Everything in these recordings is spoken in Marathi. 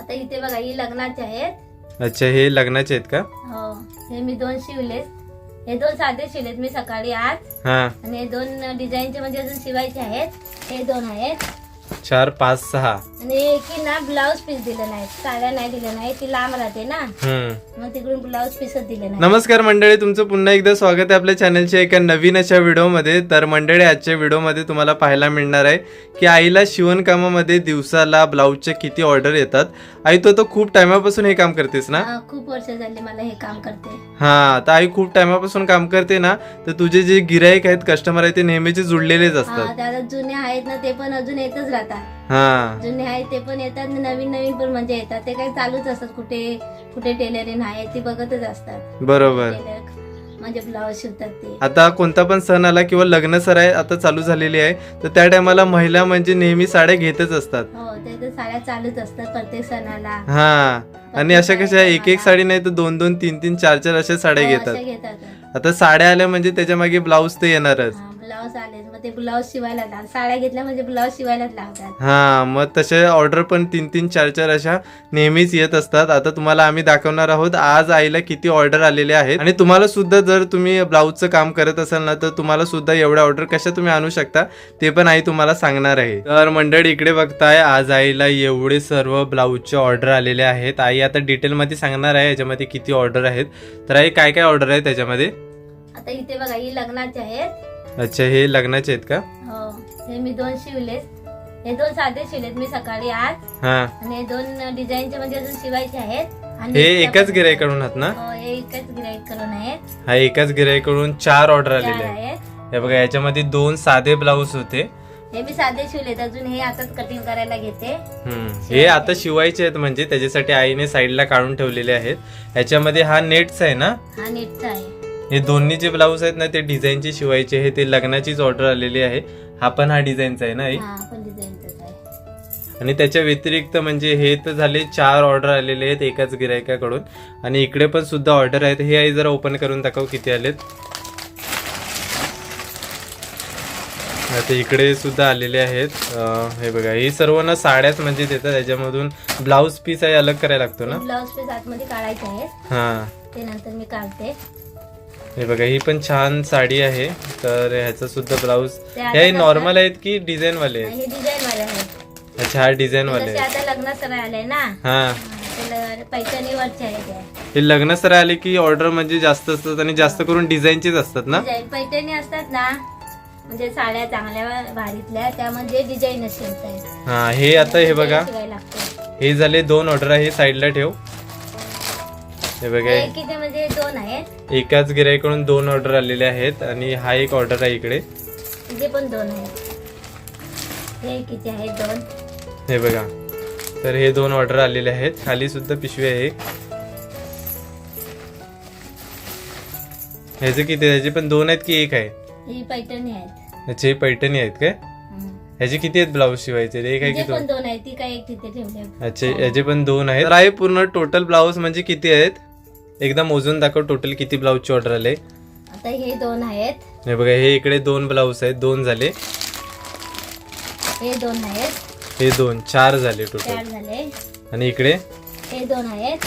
आता इथे बघा ही लग्नाचे आहेत. अच्छा हे लग्नाचे आहेत का? हो हे मी दोन शिवलेत हे दोन साधे शिवलेत मी सकाळी आज हा. आणि हे दोन डिझाईनचे म्हणजे अजून शिवायचे आहेत. हे दोन आहेत. चार पाच सहा. आणि एकी ना ब्लाऊज पीस दिले नाहीत साड्या नाही दिल्या नाही ती लांब राहते ना. हम्म. मग तिकडून ब्लाऊज पीसच दिले नाही. नमस्कार मंडळी तुमचं पुन्हा एकदा स्वागत आहे आपल्या चॅनलच्या एका नवीन अशा व्हिडिओमध्ये तर मंडळी आजच्या व्हिडिओमध्ये तुम्हाला पाहायला मिळणार आहे की आईला शिवणकामामध्ये दिवसाला ब्लाऊजचे किती ऑर्डर येतात. आई तो तर खूप टायमापासून हे काम करतेस ना? खूप वर्ष झाली मला हे काम करते. हा तर आई खूप टायमापासून काम करते ना? तर तुझे जे गिराईक आहेत कस्टमर आहेत ते नेहमीचे जुडलेलेच हा असतात. जुने आहेत ना ते पण अजून येतच राहतात. हा. जुने आहेत ते पण येतात आणि नवीन नवीन पण म्हणजे येतात. ते काही चालूच असतात कुठे कुठे टेलरिंग आहे ती बघतच असतात. बरोबर. टेलर म्हणजे ब्लाऊज शिवतात ते. आता कोणता पण सण आला किंवा लग्न सराय आता चालू झालेली आहे तर त्या टायमाला महिला म्हणजे नेहमी साड्या घेतच असतात. हो ते तर साड्या चालूच असतात प्रत्येक सणाला. हा. आणि अशा कशा एक एक साडी नाही तर दोन दोन तीन तीन चार चार अशा साड्या हो, घेतात अशा घेतात. आता साड्या आल्या म्हणजे त्याच्यामागे ब्लाऊज तर येणारच. ब्लाऊज आले मग ते ब्लाऊज शिवायला साड्या घेतल्या म्हणजे ब्लाऊज लागतात हा मग तसे ऑर्डर पण तीन तीन चार चार अशा नेहमीच येत असतात. आता तुम्हाला आम्ही दाखवणार आहोत आज आईला किती ऑर्डर आलेले आहेत. आणि तुम्हाला सुद्धा जर तुम्ही ब्लाऊजचं काम करत असाल ना तर तुम्हाला सुद्धा एवढ्या ऑर्डर कशा तुम्ही आणू शकता ते पण आई तुम्हाला सांगणार आहे. तर मंडळी इकडे बघताय आज आईला एवढे सर्व ब्लाऊजचे ऑर्डर आलेले आहेत. आई आता डिटेलमध्ये सांगणार आहे याच्यामध्ये किती ऑर्डर आहेत. तर आई काय काय ऑर्डर आहे त्याच्यामध्ये? आता इथे बघा ही लग्नाचे आहेत. अच्छा हे लग्नाचे आहेत का? हो हे मी दोन शिवलेत. हे दोन साधे शिवलेत मी सकाळी आज हा. आणि हे दोन डिझाईनचे म्हणजे अजून शिवायचे आहेत. आणि हे एकाच गिराईकडून आहात ना? हो हे एकच गिराईक करून आहेत. हा एकाच गिराईकडून चार ऑर्डर चार आलेले आहेत. आहेत. हे बघा याच्यामध्ये दोन साधे ब्लाऊज होते. हे मी साधे शिवलेत अजून हे आताच कटिंग करायला घेते. हम्म. हे आता शिवायचे आहेत म्हणजे त्याच्यासाठी आईने साईडला काढून ठेवलेले आहेत. याच्यामध्ये हा नेटचा आहे ना? हा नीटचा आहे. हे दोन्ही जे ब्लाऊज आहेत ना ते डिझाईनचे शिवायचे हे ते लग्नाचीच ऑर्डर आलेली आहे. हा पण हा डिझाईनचा आहे ना हा आणि त्याच्या व्यतिरिक्त म्हणजे हे तर झाले चार ऑर्डर आलेले आहेत एकाच गिरायकाकडून. आणि इकडे पण सुद्धा ऑर्डर आहेत. हे आई जरा ओपन करून दाखव किती आलेत. आता इकडे सुद्धा आलेले आहेत. हे बघा हे सर्व ना साड्याच म्हणजे देतात. त्याच्यामधून ब्लाऊज पीस आहे अलग करायला लागतो ना? ब्लाऊज पीस आतमध्ये काढायचे आहेत. हा. ते नंतर मी काढते. हे बघा ही पण छान साडी आहे. तर ह्याचा सुद्धा ब्लाऊज हे नॉर्मल आहेत की डिझाईन वाले आहेत. अच्छा हा डिझाईन वाले हा. लग्न सर आले की ऑर्डर म्हणजे जास्त असतात आणि जास्त करून डिझाईनचेच असतात ना? पैठणी असतात ना? म्हणजे साड्या चांगल्या भारीतल्या त्यामध्ये डिझाईन हा हे आता हे बघा. हे झाले दोन ऑर्डर आहे साईडला ठेव. हे बघा. किती म्हणजे दोन आहेत. एकाच गिराईकडून दोन ऑर्डर आलेले आहेत आणि हा एक ऑर्डर आहे इकडे. इथे पण दोन आहेत. हे किती आहेत दोन. हे बघा. तर हे दोन ऑर्डर आलेले आहेत. खाली सुद्धा पिशवी आहे एक. ह्याचे किती ह्याचे पण दोन आहेत की एक आहे? ही पैठणी आहेत. ह्याचे पैठणी आहेत काय. ह्याचे किती आहेत ब्लाऊज शिवायचे? एक आहे की इथे दोन पण दोन? आहेत. ती काय एक तिथे ठेवली अच्छा याचे पण दोन आहेत. तर आहे पूर्ण टोटल ब्लाऊज म्हणजे किती आहेत? एकदा मोजून दाखव टोटल किती ब्लाऊजची ऑर्डर आले. आता हे दोन आहेत. हे बघा हे इकडे दोन ब्लाऊज आहेत दोन झाले. हे दोन आहेत. हे दोन चार झाले टोटल चार झाले. आणि इकडे? हे दोन आहेत.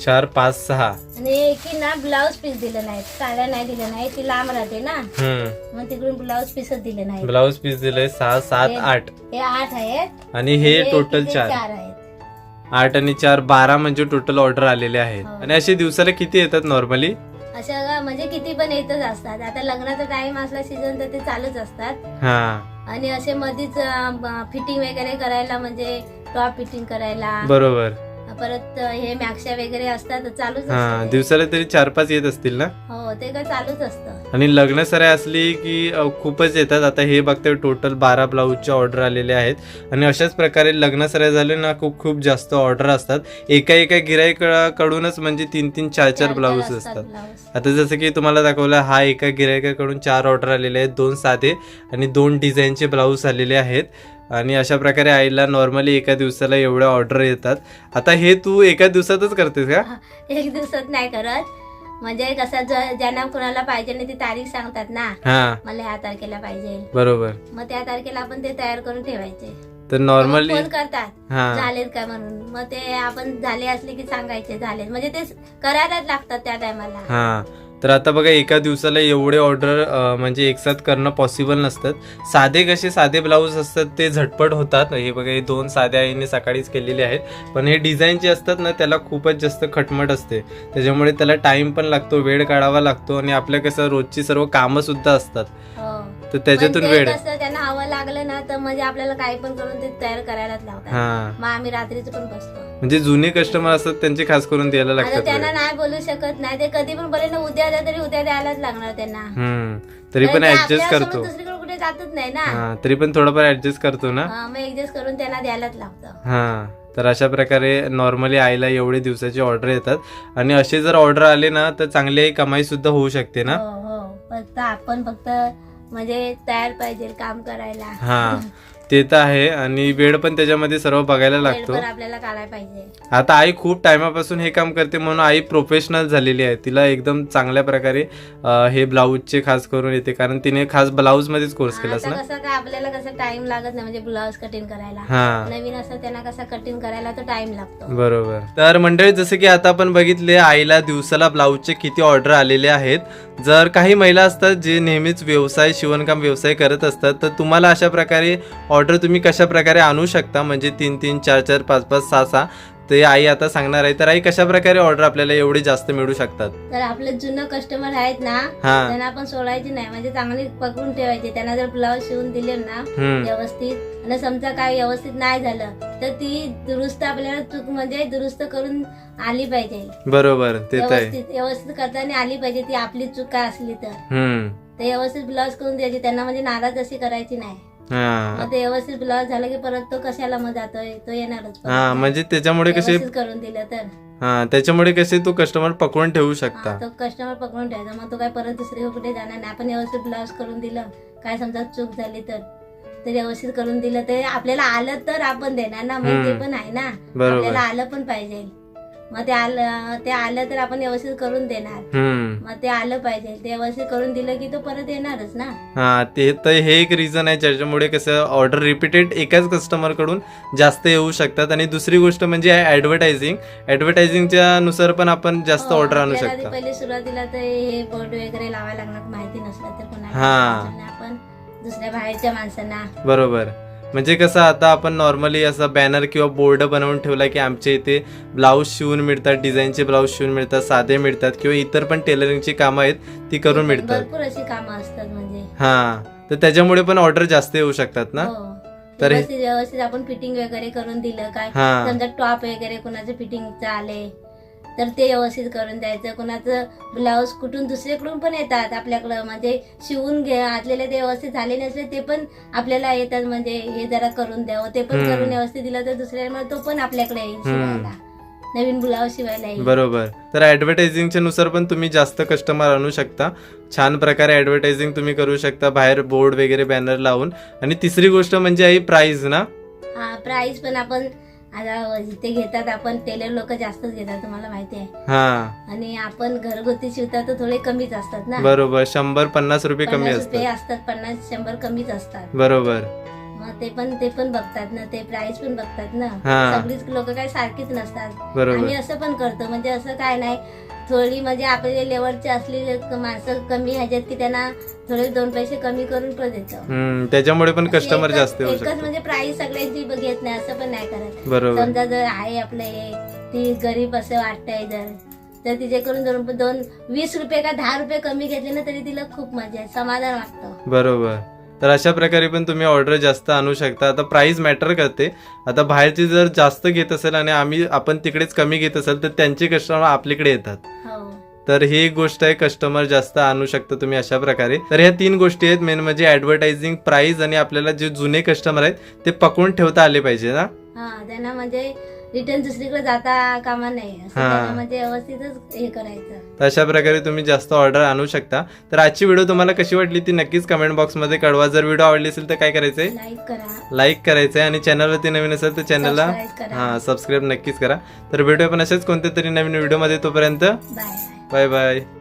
चार पाच सहा. आणि एकी ना ब्लाऊज पीस दिले नाहीत. साड्या नाही दिल्या नाही ती लांब राहते ना. हम्म. मग तिकडून ब्लाऊज पीसच दिले नाही ब्लाऊज पीस दिले सहा सात आठ. हे आठ आहेत. आणि हे टोटल चार आहेत. आठ आणि चार बारा म्हणजे टोटल ऑर्डर आलेले आहेत. हो. आणि असे दिवसाला किती येतात नॉर्मली अशा गा- म्हणजे किती पण येतच असतात. आता लग्नाचा टाइम असला सीझन तर ते चालूच असतात. हा. आणि असे मधीच फिटिंग वगैरे करायला म्हणजे टॉप फिटिंग करायला. बरोबर. परत हे मॅक्शा वगैरे असतात चालूच हा असतं ते. दिवसाला तरी चार पाच येत असतील ना? हो ते काय चालूच असतं. आणि लग्न सराय असली की अ, खूपच येतात. आता हे बघते टोटल बारा ब्लाऊजचे ऑर्डर आलेले आहेत. आणि अशाच प्रकारे लग्न सराय झाले ना खूप खूप जास्त ऑर्डर असतात. एका एका गिराईकडूनच म्हणजे तीन तीन चार चार ब्लाऊज असतात ब्लाऊज. आता जसं की तुम्हाला दाखवलं हा एका गिरायकाकडून चार ऑर्डर आलेले आहेत. दोन साधे आणि दोन डिझाईनचे ब्लाऊज आलेले आहेत. आणि अशा प्रकारे आईला नॉर्मली एका दिवसाला एवढ्या ऑर्डर येतात. आता हे तू एका दिवसातच करतेस का? एक दिवसात नाही करत. म्हणजे कसं ज- ज्यांना कोणाला पाहिजे नाही ती तारीख सांगतात ना. हा. मला ह्या तारखेला पाहिजे. बरोबर. मग त्या तारखेला आपण ते तयार करून ठेवायचे. तर नॉर्मली फोन करतात. हा. झालेत का म्हणून. मग ते आपण झाले असले की सांगायचे झालेत. म्हणजे ते करायलाच लागतात त्या टायमाला हा. तर आता बघा एका दिवसाला एवढे ऑर्डर म्हणजे एकसाथ करणं पॉसिबल नसतात. साधे कसे साधे ब्लाऊज असतात ते झटपट होतात. हे बघा हे दोन साध्या आईने सकाळीच केलेले आहेत. पण हे डिझाईन जे असतात ना त्याला खूपच जास्त खटमट असते. त्याच्यामुळे त्याला टाइम पण लागतो वेळ काढावा लागतो आणि आपल्या कसं रोजची सर्व कामं सुद्धा असतात. हो. तर त्याच्यातून वेळ. त्यांना हवं लागलं ना तर म्हणजे आपल्याला काही पण करून ते तयार करायलाच लावतात. हा. मग आम्ही रात्रीच पण बसतो. म्हणजे जुने कस्टमर असतात त्यांचे खास करून द्यायला लागतात त्यांना. नाही बोलू शकत नाही ते कधी पण बोले ना उद्या द्या तरी उद्या द्यायलाच लागणार त्यांना. तरी पण ऍडजस्ट करतो. दुसरीकडे कुठे जातच नाही ना. तरी पण थोडंफार ऍडजस्ट करतो ना. मग ऍडजस्ट करून त्यांना द्यायलाच लागतं. हा तर अशा प्रकारे नॉर्मली आईला एवढे दिवसाची ऑर्डर येतात. आणि असे जर ऑर्डर आले ना तर चांगली कमाई सुद्धा होऊ शकते ना. हो हो. फक्त आपण फक्त म्हणजे तयार पाहिजे काम करायला. हा ते तर आहे आणि वेळ पण त्याच्यामध्ये सर्व बघायला वेळ लागतो. पण आपल्याला काढायला पाहिजे. आता आई खूप टायमापासून हे काम करते म्हणून आई प्रोफेशनल झालेली आहे. तिला एकदम चांगल्या प्रकारे अं, हे ब्लाऊजचे खास करून येते. कारण तिने खास ब्लाऊज मध्येच कोर्स केलास आता ना? कसं काय आपल्याला कसं टाइम लागत नाही म्हणजे ब्लाऊज कटिंग करायला. हा. नवीन असं त्यांना कसं कटिंग करायला तो टाइम लागतो. बरोबर. तर मंडळी जसं की आता आपण बघितले आईला दिवसाला ब्लाऊजचे किती ऑर्डर आलेले आहेत. जर काही महिला असतात जे नेहमीच व्यवसाय शिवणकाम व्यवसाय करत असतात तर तुम्हाला अशा प्रकारे ऑर्डर तुम्ही कशा प्रकारे आणू शकता? म्हणजे तीन तीन चार चार पाच पाच सहा सहा ते आई आता सांगणार आहे तर आई कशा प्रकारे ऑर्डर आपल्याला एवढी जास्त मिळू शकतात? तर आपले जुनं कस्टमर आहेत ना हा. त्यांना आपण सोडायचे नाही. म्हणजे चांगली पकडून ठेवायचे. त्यांना जर ब्लाऊज शिवून दिले ना हम्म. व्यवस्थित. आणि समजा काय व्यवस्थित नाही झालं तर ती दुरुस्त आपल्याला चूक म्हणजे दुरुस्त करून आली पाहिजे. बरोबर ते तर आहे. व्यवस्थित व्यवस्थित करताना आली पाहिजे ती आपली चूक काय असली तर. हम्म. ते व्यवस्थित ब्लाऊज करून द्यायची. त्यांना म्हणजे नाराज अशी करायची नाही. हा. मग ते व्यवस्थित ब्लाऊज झालं की परत तो कशाला मग जातोय? तो येणारच परत. हा म्हणजे त्याच्यामुळे कसे व्यवस्थित करून दिलं तर. हा त्याच्यामुळे कसे तो कस्टमर पकडून ठेवू हा, शकता तो कस्टमर पकडून ठेवायचा. मग तो काय परत दुसरी कुठे जाणार नाही. आपण व्यवस्थित ब्लाऊज करून दिलं. काय समजा चूक झाली तर. ते व्यवस्थित करून दिलं. ते आपल्याला आलं तर आपण देणार ना. मग ते हम्म. पण आहे ना. बरोबर. आपल्याला आलं पण पाहिजे. मग ते आलं ते आलं तर आपण व्यवस्थित करून देणार. हम्म. मग ते आलं पाहिजे. ते व्यवस्थित करून दिलं की तो परत येणारच ना. हा ते तर हे एक रिझन आहे. ज्याच्यामुळे कसं ऑर्डर रिपीटेड एकाच कस्टमरकडून जास्त येऊ शकतात. आणि दुसरी गोष्ट म्हणजे ऍडव्हर्टायझिंग ऍडव्हर्टायझिंगच्या नुसार पण आपण जास्त हो, ऑर्डर आणू आपल्याला आधी शकता. पहिले सुरुवातीला तर हे बोर्ड वगैरे लावायला लागणार माहिती नसलं तर कोणाला हा. आपण दुसऱ्या बाहेरच्या माणसांना. बरोबर. म्हणजे कसं आता आपण नॉर्मली असं बॅनर किंवा बोर्ड बनवून ठेवला की आमच्या इथे ब्लाऊज शिवून मिळतात डिझाईनचे ब्लाऊज शिवून मिळतात साधे मिळतात किंवा इतर पण टेलरिंगची कामं आहेत ती करून मिळतात. भरपूर अशी कामं असतात म्हणजे. हा तर त्याच्यामुळे पण ऑर्डर जास्त येऊ शकतात ना? हो. तर हे- व्यवस्थित व्यवस्थित आपण फिटिंग वगैरे करून दिलं काय हा. समजा टॉप वगैरे कोणाचं फिटिंगचं आले तर ते व्यवस्थित करून द्यायचं. कोणाचं ब्लाऊज कुठून दुसरीकडून पण येतात आपल्याकडं. म्हणजे शिवून घे घातलेले ते व्यवस्थित झाले नसले ते पण आपल्याला येतात. म्हणजे हे जरा करून द्यावं ते पण हम्म. करून व्यवस्थित दिलं तर दुसऱ्या तो पण आपल्याकडे येईल शिवायला. नवीन ब्लाऊज शिवायला येईल बरोबर. तर ऍडव्हर्टायझिंगच्या नुसार पण तुम्ही जास्त कस्टमर आणू शकता. छान प्रकारे ऍडव्हर्टायझिंग तुम्ही करू शकता. बाहेर बोर्ड वगैरे बॅनर लावून. आणि तिसरी गोष्ट म्हणजे आई प्राइस ना? हा प्राइस पण आपण आता इथे घेतात आपण टेलर लोक जास्तच घेतात तुम्हाला माहिती आहे. हा. आणि आपण घरगुती शिवतात तर थोडे कमीच असतात ना. बरोबर शंभर पन्नास रुपये कमी पन्नास रुपये असतात. असतात पन्नास शंभर कमीच असतात. बरोबर. मग ते पण ते पण बघतात ना ते प्राइस पण बघतात ना. हा. सगळीच लोक काय सारखीच नसतात. बरोबर. आम्ही असं पण करतो म्हणजे असं काय नाही थोडी म्हणजे आपल्या लेवलची असलेली माणसं कमी ह्याच्यात की त्यांना थोडे दोन पैसे कमी करून पण देतो. हम्म त्याच्यामुळे पण कस्टमर एकच- जास्त येऊ एकच शकतात. म्हणजे प्राइस सगळ्यांची बघत नाही असं पण नाही करत. बरोबर. समजा जर आहे आपलं हे ती गरीब असं वाटतंय जर तर तिच्याकडून दोन दोन वीस रुपये का दहा रुपये कमी घेतले ना तरी तिला खूप मजा आहे समाधान वाटतं. बरोबर. तर अशा प्रकारे पण तुम्ही ऑर्डर जास्त आणू शकता. आता प्राइस मॅटर करते. आता बाहेरची जर जास्त घेत असेल आणि आम्ही आपण तिकडेच कमी घेत असेल तर त्यांचे कस्टमर आपल्याकडे येतात. हो. तर ही एक गोष्ट आहे कस्टमर जास्त आणू शकता तुम्ही अशा प्रकारे. तर ह्या तीन गोष्टी आहेत मेन म्हणजे ऍडव्हर्टायझिंग प्राइस आणि आपल्याला जे जुने कस्टमर आहेत ते पकडून ठेवता आले पाहिजे ना? हा त्यांना म्हणजे रिटर्न दुसरीकडे जाता कामा नाही असं हा. व्यवस्थितच हे करायचं. तर अशा प्रकारे तुम्ही जास्त ऑर्डर आणू शकता. तर आजची व्हिडिओ तुम्हाला कशी वाटली ती नक्कीच कमेंट बॉक्समध्ये कळवा. जर व्हिडिओ आवडली असेल तर काय करायचंय? लाईक करा. लाईक करायचंय आणि चॅनलवरती नवीन असेल तर चॅनलला करा. हा सबस्क्राईब नक्कीच करा. तर भेटूया पण असेच कोणत्या तरी नवीन व्हिडिओमध्ये तोपर्यंत बाय बाय बाय बाय